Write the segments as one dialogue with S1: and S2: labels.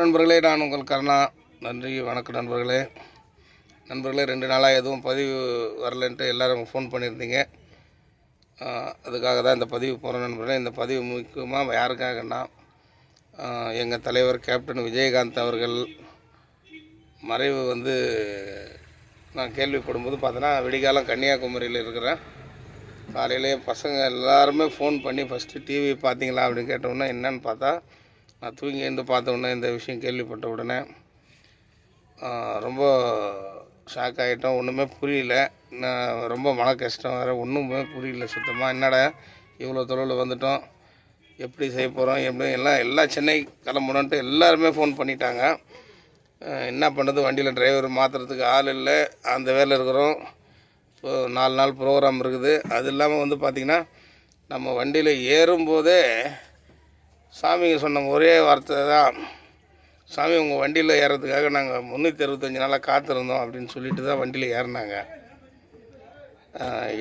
S1: நண்பர்களே நான் உங்கள் கருணா. நன்றி வணக்கம் நண்பர்களே. நண்பர்களே ரெண்டு நாளாக எதுவும் பதிவு வரலன்ட்டு எல்லாரும் ஃபோன் பண்ணியிருந்தீங்க. அதுக்காக தான் இந்த பதிவு போகிற நண்பர்களே. இந்த பதிவு முக்கியமாக யாருக்காகன்னா எங்கள் தலைவர் கேப்டன் விஜயகாந்த் அவர்கள் மறைவு வந்து நான் கேள்விப்படும்போது பார்த்தோன்னா விடிகாலம் கன்னியாகுமரியில் இருக்கிறேன். காலையிலே பசங்க எல்லாருமே ஃபோன் பண்ணி ஃபஸ்ட்டு டிவி பார்த்தீங்களா அப்படின்னு கேட்டவுடனே என்னன்னு பார்த்தா நான் தூங்கி எழுந்து பார்த்த உடனே இந்த விஷயம் கேள்விப்பட்ட உடனே ரொம்ப ஷாக் ஆகிட்டோம் ஒன்றுமே புரியல. நான் ரொம்ப மன கஷ்டம் வேறு. ஒன்றுமே புரியல சுத்தமாக என்னடா இவ்வளோ தொழில் வந்துட்டோம்? எப்படி செய்ய போகிறோம் எப்படி? எல்லாம் எல்லாம் சென்னை கிளம்பணுன்ட்டு எல்லாருமே ஃபோன் பண்ணிட்டாங்க. என்ன பண்ணுறது வண்டியில் டிரைவர் மாற்றுறதுக்கு ஆள் இல்லை. அந்த வேலை இருக்கிறோம். இப்போ நாலு நாள் ப்ரோக்ராம் இருக்குது. அது இல்லாமல் வந்து பார்த்திங்கன்னா நம்ம வண்டியில் ஏறும்போதே சாமிங்க சொன்ன ஒரே வார்த்தை தான். சாமி உங்கள் வண்டியில் ஏறதுக்காக நாங்கள் முந்நூற்றி அறுபத்தஞ்சு நாளாக காத்திருந்தோம் அப்படின்னு சொல்லிட்டு தான் வண்டியில் ஏறினாங்க.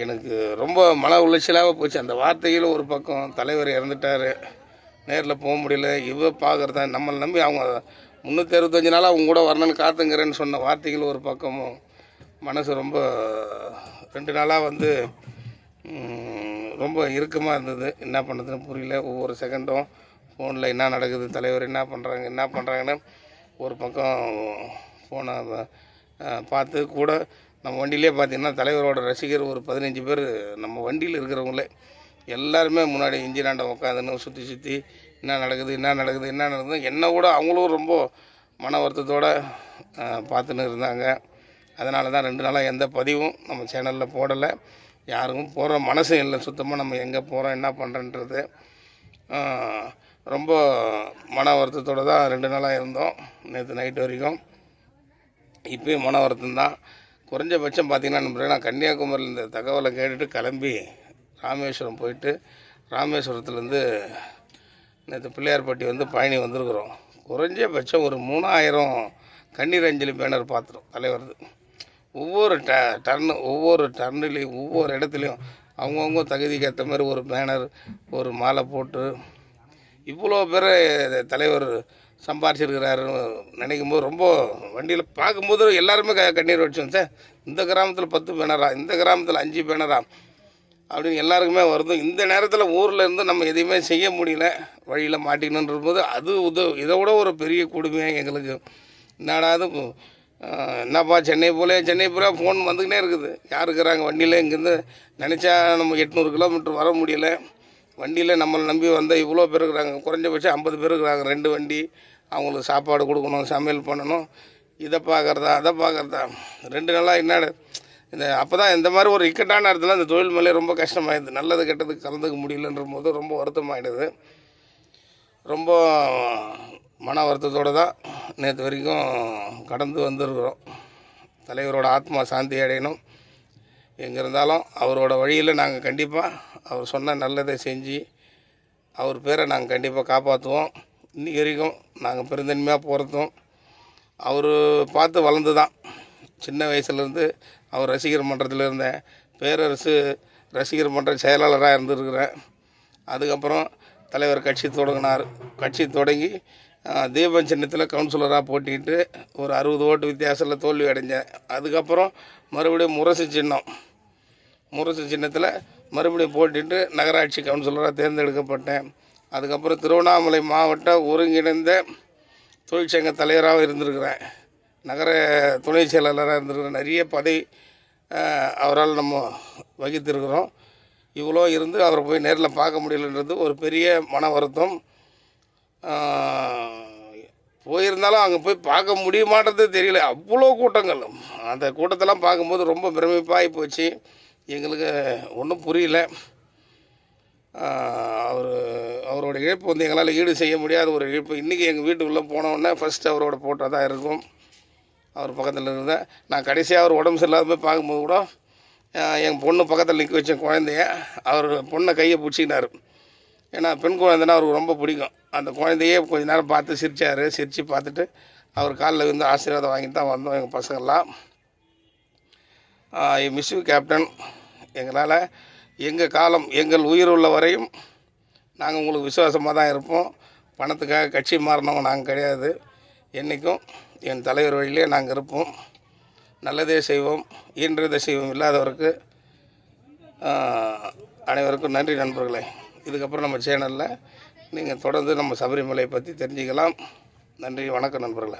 S1: எனக்கு ரொம்ப மன உளைச்சலாக போச்சு. அந்த வார்த்தையில் ஒரு பக்கம் தலைவர் இறந்துட்டார். நேரில் போக முடியல. இவ பார்க்குறதா நம்மளை நம்பி அவங்க முந்நூற்றி அறுபத்தஞ்சு நாளாக அவங்க கூட வரணும்னு காத்துங்கிறேன்னு சொன்ன வார்த்தைகள் ஒரு பக்கமும் மனசு ரொம்ப ரெண்டு நாளாக வந்து ரொம்ப இறுக்கமாக இருந்தது. என்ன பண்ணுறதுன்னு புரியல. ஒவ்வொரு செகண்டும் ஃபோனில் என்ன நடக்குது தலைவர் என்ன பண்ணுறாங்க என்ன பண்ணுறாங்கன்னு ஒரு பக்கம் ஃபோனை பார்த்து கூட நம்ம வண்டியிலே பார்த்தீங்கன்னா தலைவரோட ரசிகர் ஒரு பதினஞ்சு பேர் நம்ம வண்டியில் இருக்கிறவங்களே. எல்லாருமே முன்னாடி இன்ஜினாண்ட உட்காந்துன்னு சுற்றி சுற்றி என்ன நடக்குது என்ன நடக்குது என்ன நடக்குது என்ன கூட அவங்களும் ரொம்ப மன வருத்தத்தோடு பார்த்துன்னு இருந்தாங்க. அதனால தான் ரெண்டு நாளாக எந்த பதிவும் நம்ம சேனலில் போடலை. யாருக்கும் போகிற மனசும் இல்லை. சுத்தமாக நம்ம எங்கே போகிறோம் என்ன பண்ணுறன்றது ரொம்ப மன வருத்தத்தோடு தான் ரெண்டு நாளாக இருந்தோம். நேற்று நைட்டு வரைக்கும். இப்பயும் மன வருத்தம் தான். குறைஞ்சபட்சம் பார்த்தீங்கன்னா நம்ம கன்னியாகுமரியில் இந்த தகவலை கேட்டுட்டு கிளம்பி ராமேஸ்வரம் போயிட்டு ராமேஸ்வரத்துலேருந்து நேற்று பிள்ளையார்பட்டி வந்து பயணி வந்திருக்கிறோம். குறைஞ்சபட்சம் ஒரு மூணாயிரம் கண்ணீர் அஞ்சலி பேனர் பார்த்துரும் தலைவரது. ஒவ்வொரு ட டர்னு ஒவ்வொரு டர்னுலேயும் ஒவ்வொரு இடத்துலையும் அவங்கவுங்க தகுதிக்கு ஏற்ற மாதிரி ஒரு பேனர் ஒரு மாலை போட்டு இவ்வளோ பேர் தலைவர் சம்பாரிச்சிருக்கிறாருன்னு நினைக்கும் போது ரொம்ப வண்டியில் பார்க்கும்போது எல்லாருமே க கண்ணீர் வச்சோம் சார். இந்த கிராமத்தில் பத்து பேனரா? இந்த கிராமத்தில் அஞ்சு பேனரா? அப்படின்னு எல்லாருக்குமே வருது. இந்த நேரத்தில் ஊரில் இருந்து நம்ம எதையுமே செய்ய முடியல. வழியில் மாட்டிக்கணுன்ற போது அது உத இதை விட ஒரு பெரிய கொடுமையாக எங்களுக்கு. என்னடாது என்னப்பா சென்னை போலே சென்னை போல ஃபோன் வந்துக்கினே இருக்குது. யார் இருக்கிறாங்க? வண்டியில் இங்கேருந்து நினச்சா நம்ம எட்நூறு கிலோமீட்டர் வர முடியல. வண்டியில் நம்மளை நம்பி வந்தால் இவ்வளோ பேர் இருக்கிறாங்க. குறைஞ்சபட்சம் ஐம்பது பேர் இருக்கிறாங்க. ரெண்டு வண்டி. அவங்களுக்கு சாப்பாடு கொடுக்கணும் சமையல் பண்ணணும். இதை பார்க்குறதா அதை பார்க்குறதா. ரெண்டு நாளாக என்ன இந்த அப்போ தான் இந்த மாதிரி ஒரு இக்கட்டான இடத்துல இந்த தொழில் மேலே ரொம்ப கஷ்டமாயிடுது. நல்லது கெட்டது கலந்துக்க முடியலன்ற போது ரொம்ப வருத்தமாயிடுது. ரொம்ப மன வருத்தத்தோடு தான் நேற்று வரைக்கும் கடந்து வந்திருக்கிறோம். தலைவரோட ஆத்மா சாந்தி அடையணும். எங்கே இருந்தாலும் அவரோட வழியில் நாங்கள் கண்டிப்பாக அவர் சொன்ன நல்லதை செஞ்சு அவர் பேரை நாங்கள் கண்டிப்பாக காப்பாற்றுவோம் இன்றைக்கி வரைக்கும் நாங்கள் பெருந்தன்மையாக போகிறதும் அவர் பார்த்து வளர்ந்து தான் சின்ன வயசுலேருந்து அவர் ரசிகர் மன்றத்தில் இருந்தேன். பேரரசு ரசிகர் மன்ற செயலாளராக இருந்திருக்கிறேன். அதுக்கப்புறம் தலைவர் கட்சி தொடங்கினார். கட்சி தொடங்கி தீபம் சின்னத்தில் கவுன்சிலராக போட்டிக்கிட்டு ஒரு அறுபது ஓட்டு வித்தியாசத்தில் தோல்வி அடைஞ்சேன். அதுக்கப்புறம் மறுபடியும் முரசு சின்னம். முரசு சின்னத்தில் மறுபடியும் போட்டிட்டு நகராட்சி கவுன்சிலராக தேர்ந்தெடுக்கப்பட்டேன். அதுக்கப்புறம் திருவண்ணாமலை மாவட்ட ஒருங்கிணைந்த தொழிற்சங்க தலைவராகவும் இருந்திருக்கிறேன். நகர துணை செயலாளராக இருந்திருக்கிறேன். நிறைய பதவி அவரால் நம்ம வகித்திருக்கிறோம். இவ்வளோ இருந்து அவரை போய் நேரில் பார்க்க முடியலன்றது ஒரு பெரிய மன வருத்தம். போயிருந்தாலும் அங்கே போய் பார்க்க முடியுமான்றது தெரியல. அவ்வளோ கூட்டங்கள். அந்த கூட்டத்தெல்லாம் பார்க்கும்போது ரொம்ப பிரமிப்பாகி போச்சு. எங்களுக்கு ஒன்றும் புரியல. அவர் அவரோட இழப்பு வந்து எங்களால் ஈடு செய்ய முடியாத ஒரு இழப்பு. இன்றைக்கி எங்கள் வீட்டுக்குள்ளே போனவுடனே ஃபஸ்ட்டு அவரோட போட்டோ தான் இருக்கும். அவர் பக்கத்தில் இருந்தேன் நான் கடைசியாக அவர் உடம்பு சரியில்லாத போய் பார்க்கும்போது கூட எங்கள் பொண்ணு பக்கத்தில் நிற்க வச்ச குழந்தைய அவர் பொண்ணை கையை பிடிச்சிக்கினார். ஏன்னா பெண் குழந்தைன்னா அவருக்கு ரொம்ப பிடிக்கும். அந்த குழந்தையே கொஞ்ச நேரம் பார்த்து சிரிச்சார். சிரித்து பார்த்துட்டு அவர் காலில் விழுந்து ஆசீர்வாதம் வாங்கிட்டு தான் வந்தோம் எங்கள் பசங்கள்லாம். மிஸ் யூ கேப்டன் எங்களால் எங்கள் காலம் எங்கள் உயிர் உள்ள வரையும் நாங்கள் உங்களுக்கு விசுவாசமாக தான் இருப்போம். பணத்துக்காக கட்சி மாறினவங்க நாங்கள் கிடையாது. என்றைக்கும் என் தலைவர் வழியிலே நாங்கள் இருப்போம். நல்லதே செய்வோம். இயன்றதை செய்வோம். இல்லாதவருக்கு அனைவருக்கும் நன்றி நண்பர்களே. இதுக்கப்புறம் நம்ம சேனலில் நீங்கள் தொடர்ந்து நம்ம சபரிமலை பற்றி தெரிஞ்சுக்கலாம். நன்றி வணக்கம் நண்பர்களே.